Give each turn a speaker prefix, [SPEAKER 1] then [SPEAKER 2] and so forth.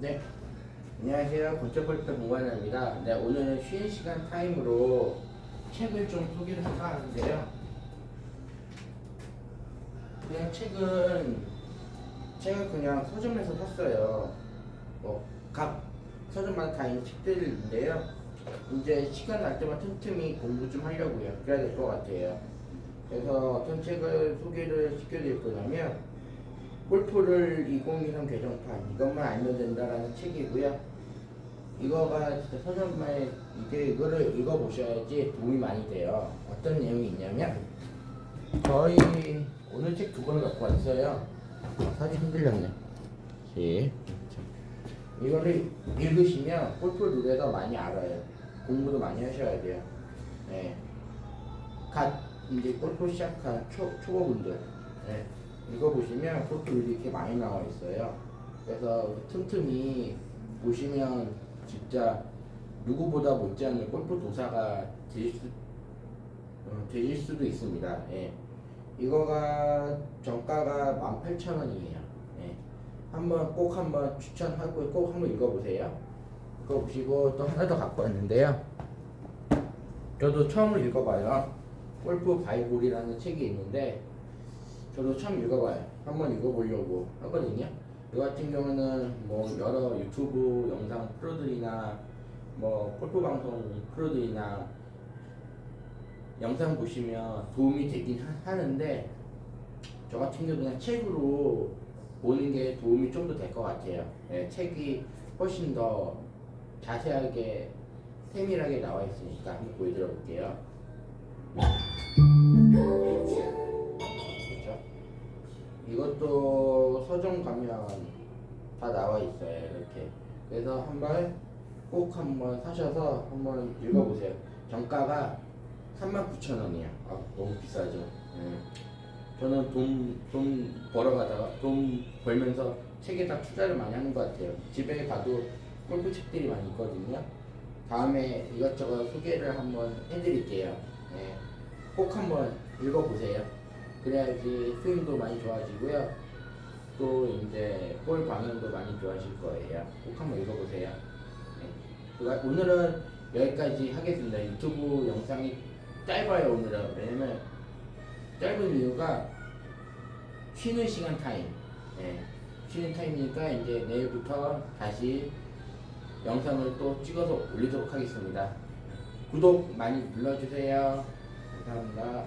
[SPEAKER 1] 네. 안녕하세요. 건축벌터 공관입니다. 네, 오늘은 쉬는 시간 타임으로 책을 좀 소개를 할까 하는데요. 그냥 책은 제가 그냥 서점에서 샀어요. 뭐, 각 서점마다 다 있는 책들인데요. 이제 시간 날 때만 틈틈이 공부 좀 하려고요. 그래야 될 것 같아요. 그래서 어떤 책을 소개를 시켜드릴 거냐면, 골프를 2023 개정판 이것만 알면 된다라는 책이고요. 이거가 진짜 서점에 이게 이거를 읽어보셔야지 도움이 많이 돼요. 어떤 내용이 있냐면 저희 오늘 책 두 권을 갖고 왔어요. 아, 사진 흔들렸네. 시. 이거를 읽으시면 골프 더 많이 알아요. 공부도 많이 하셔야 돼요. 네. 갓 이제 골프 시작한 초, 초보분들 네. 읽어보시면 룰이 이렇게 많이 나와 있어요. 그래서 틈틈이 보시면 진짜 누구보다 못지않은 골프 도사가 되실, 수, 어, 되실 수도 있습니다. 예. 이거가 정가가 18,000원이에요. 예. 한번 꼭 한번 추천하고 꼭 한번 읽어보세요. 읽어보시고 또 하나 더 갖고 왔는데요. 저도 처음 읽어봐요. 골프 바이블이라는 책이 있는데 저도 처음 읽어봐요. 한번 읽어보려고 하거든요. 이 같은 경우는 뭐 여러 유튜브 영상 프로들이나 뭐 골프 방송 프로들이나 영상 보시면 도움이 되긴 하- 하는데 저 같은 경우 그냥 책으로 보는 게 도움이 좀 더 될 것 같아요. 예, 책이 훨씬 더 자세하게 세밀하게 나와 있으니까 한번 보여드려 볼게요. 이것도 서점 가면 다 나와 있어요 이렇게. 그래서 한번 꼭 한번 사셔서 한번 읽어보세요. 정가가 39,000원이에요 아 너무 비싸죠? 예. 저는 돈, 돈 벌어가다가 돈 벌면서 책에다 투자를 많이 하는 것 같아요. 집에 가도 골프 책들이 많이 있거든요. 다음에 이것저것 소개를 한번 해드릴게요. 예. 꼭 한번 읽어보세요 그래야지 스윙도 많이 좋아지고요. 또 이제 볼 방향도 많이 좋아질 거예요. 꼭 한번 읽어보세요. 네. 오늘은 여기까지 하겠습니다. 유튜브 영상이 짧아요 오늘은 왜냐면 짧은 이유가 쉬는 시간 타임. 네. 쉬는 타임이니까 이제 내일부터 다시 영상을 또 찍어서 올리도록 하겠습니다. 구독 많이 눌러주세요. 감사합니다.